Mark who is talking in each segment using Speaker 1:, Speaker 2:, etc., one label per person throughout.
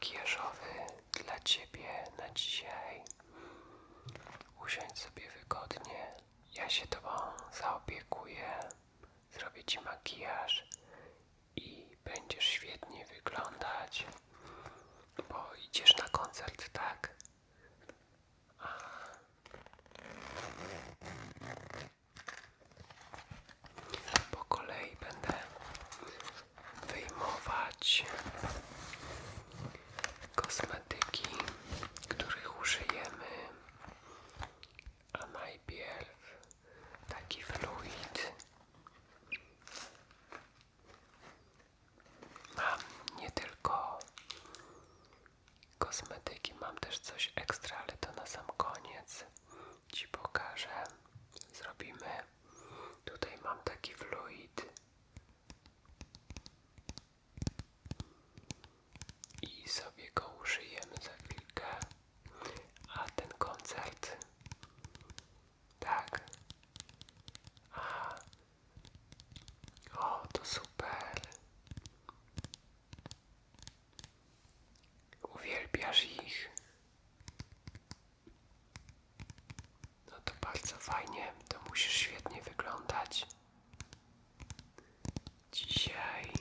Speaker 1: makijażowy dla Ciebie na dzisiaj. Usiądź sobie wygodnie. Ja się Tobą zaopiekuję. Zrobię Ci makijaż i będziesz świetnie wyglądać. Bo idziesz na koncert, tak? Po kolei będę wyjmować kosmetyki, których użyjemy, a najpierw taki fluid. Mam nie tylko kosmetyki, mam też coś ekstra, ale to na sam koniec Ci pokażę. Zrobimy. Tutaj mam taki fluid. I sobie go użyjemy za chwilkę. A ten koncert. Tak. A. O, to super. Uwielbiasz ich. No to bardzo fajnie, to musisz świetnie wyglądać. Dzisiaj.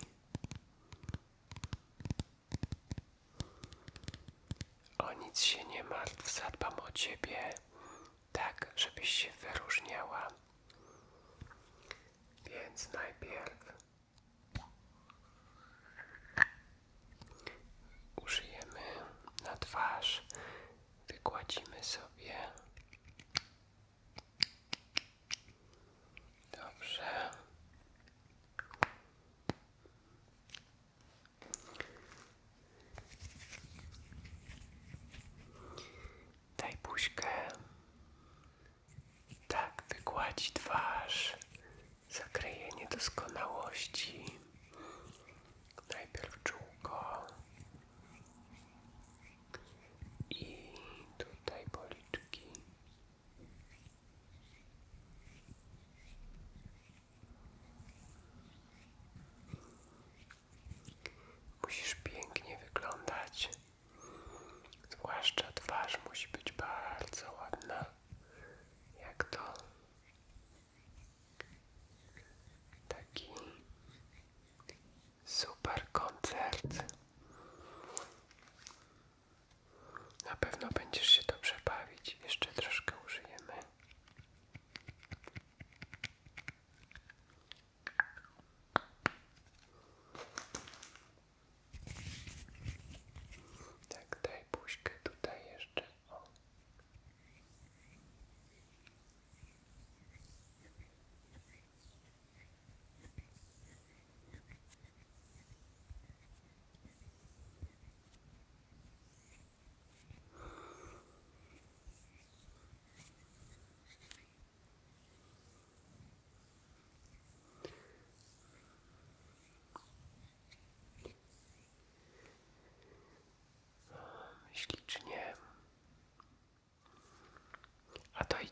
Speaker 1: O się nie martw, zadbam o ciebie, tak, żebyś się wyróżniała. Więc najpierw użyjemy na twarz, wygładzimy sobie.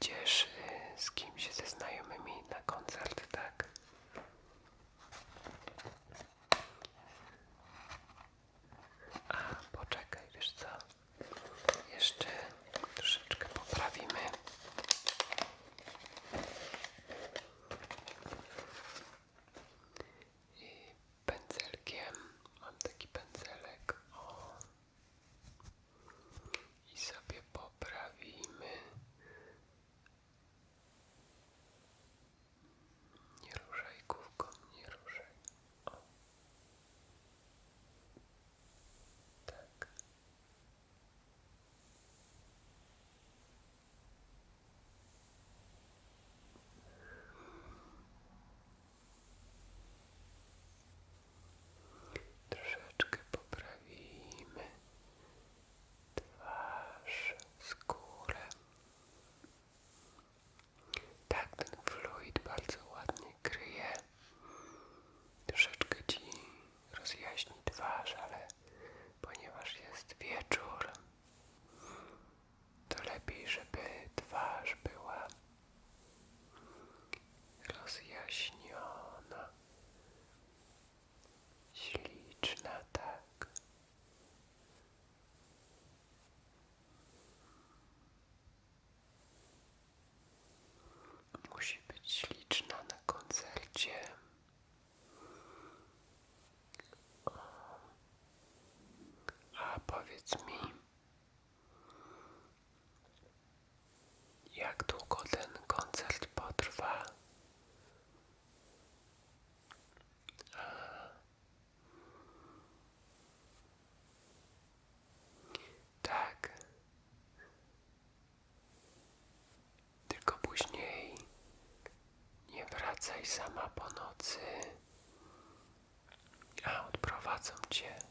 Speaker 1: Y, z kimś ze znajomymi śliczna na koncercie. A powiedz mi, jak długo ten koncert potrwa? Tak. Tylko później wracaj sama po nocy, a odprowadzą cię.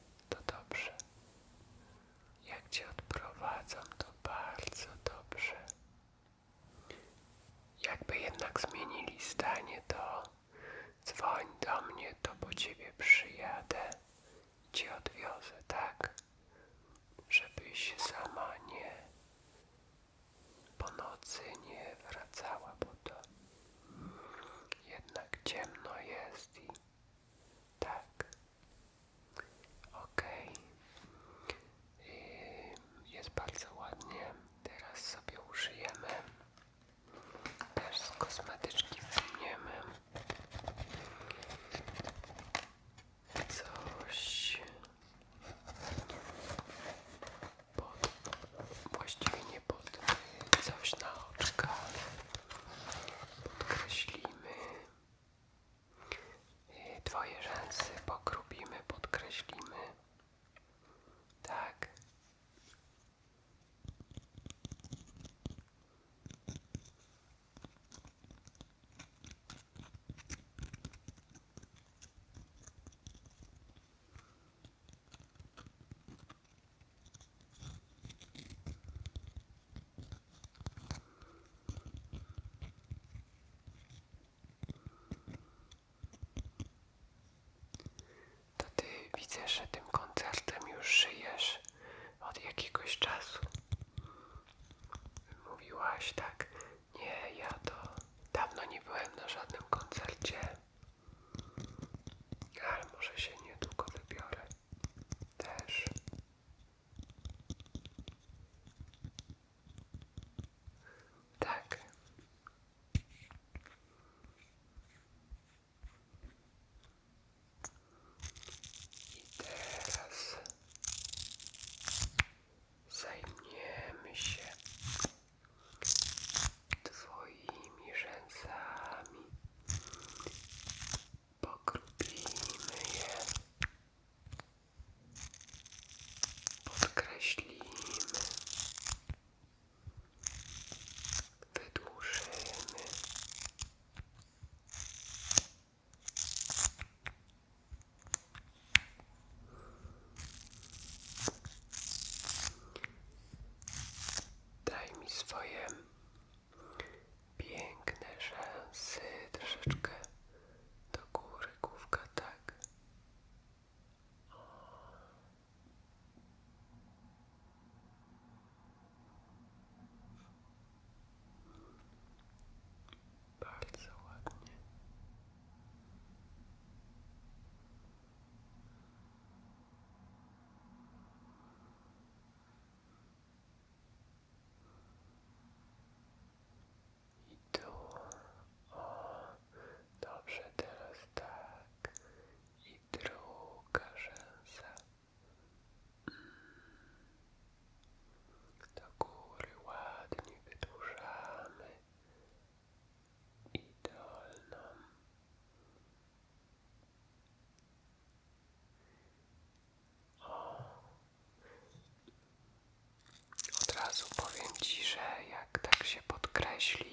Speaker 1: myśli.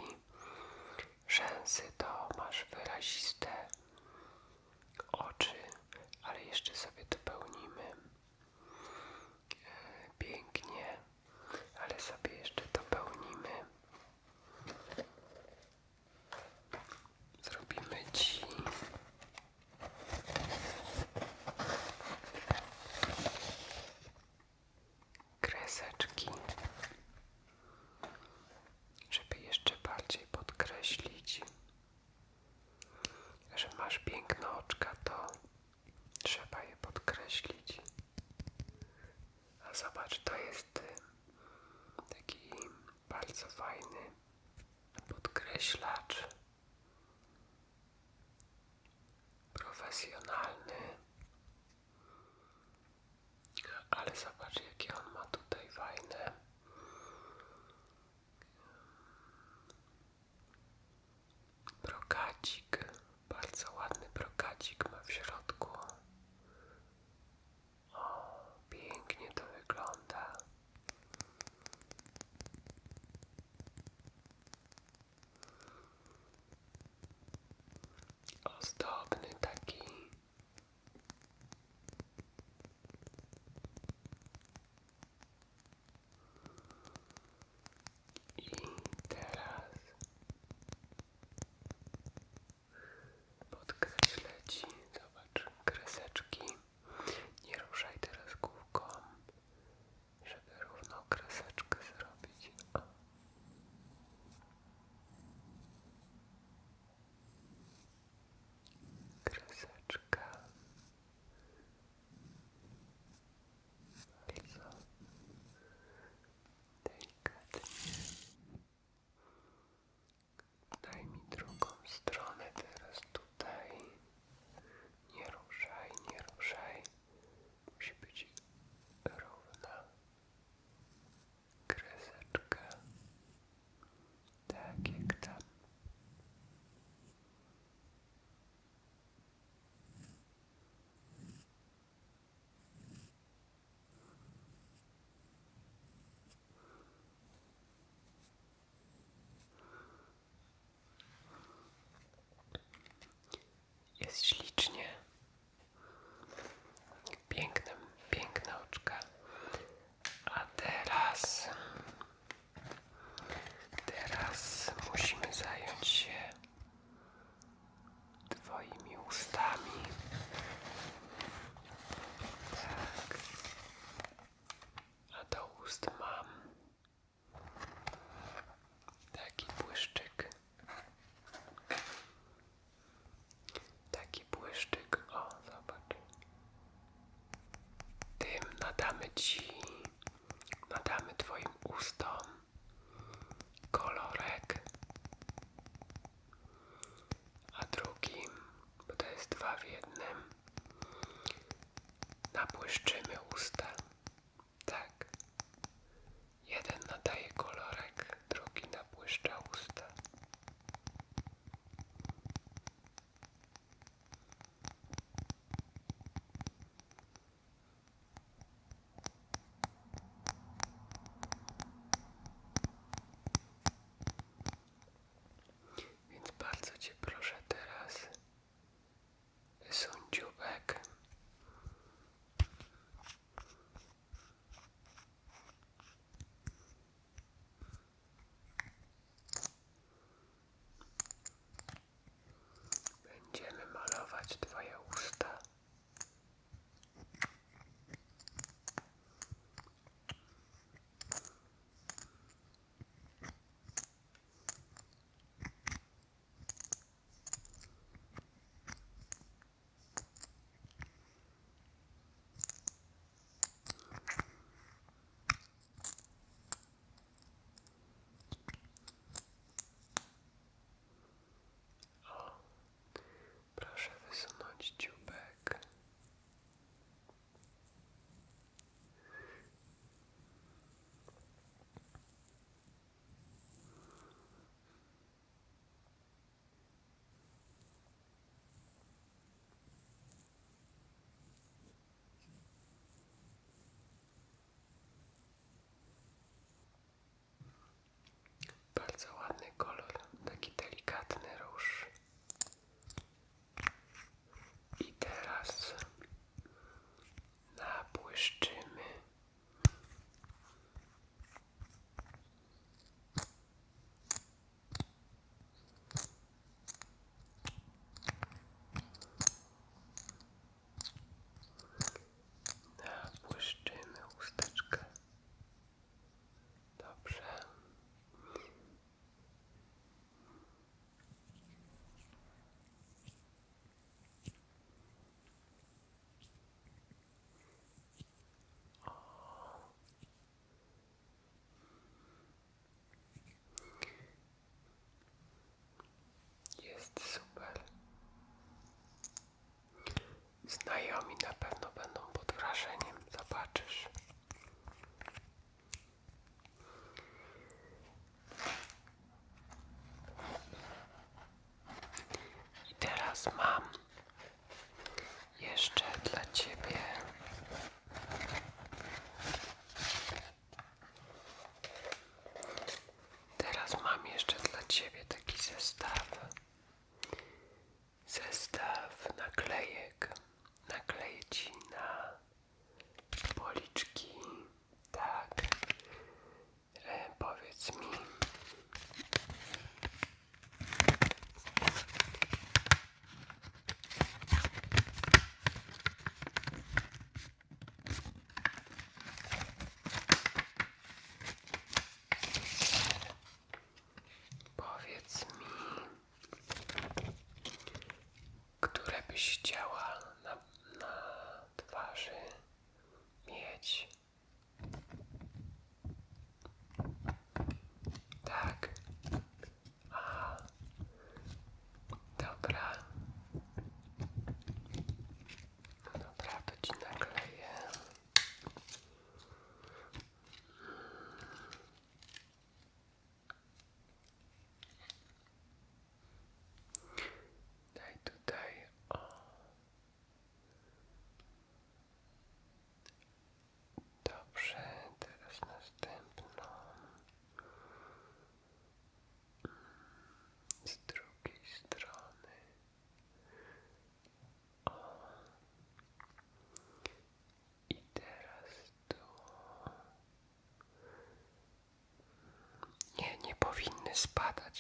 Speaker 1: Rzęsy to masz wyraziste oczy, ale jeszcze sobie to bardzo fajny podkreślacz. Profesjonalny. Ale zobacz jakie on ma tutaj fajne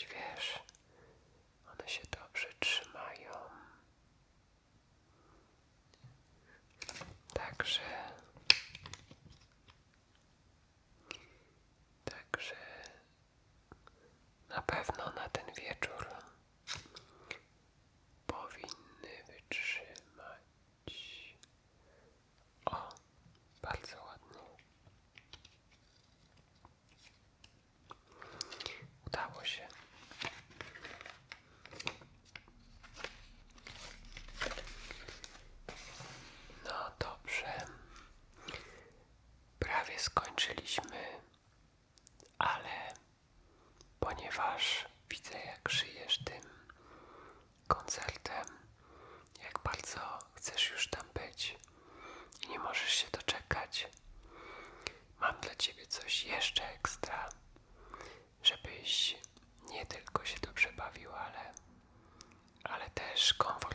Speaker 1: wiesz, one się dobrze trzymają. Także, także na pewno coś jeszcze ekstra, żebyś nie tylko się dobrze bawił, ale, ale też komfortowo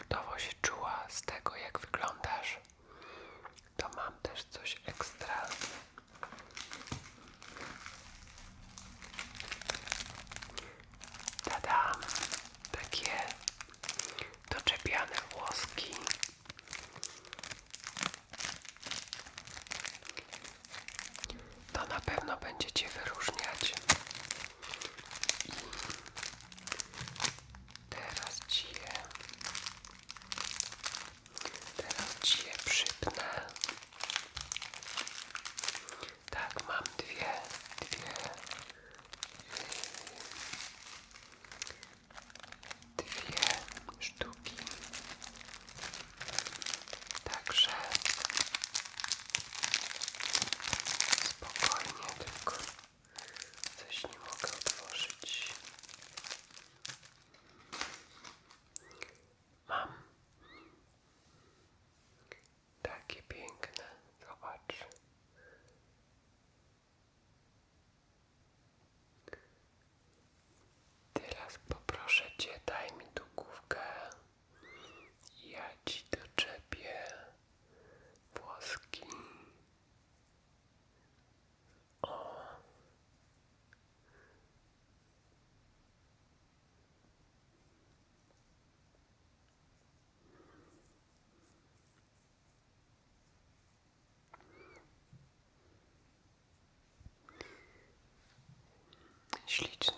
Speaker 1: Отлично.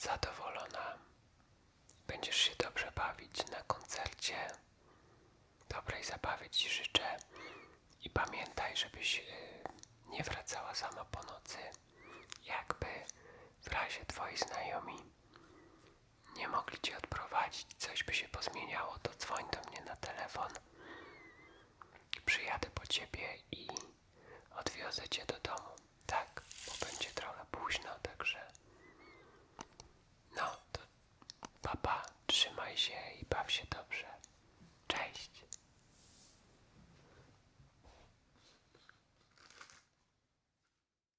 Speaker 1: Zadowolona. Będziesz się dobrze bawić na koncercie. Dobrej zabawy Ci życzę. I pamiętaj, żebyś y, nie wracała sama po nocy. Jakby w razie Twoi znajomi nie mogli Cię odprowadzić, coś by się pozmieniało, to dzwoń do mnie na telefon. Przyjadę po Ciebie i odwiozę Cię do domu.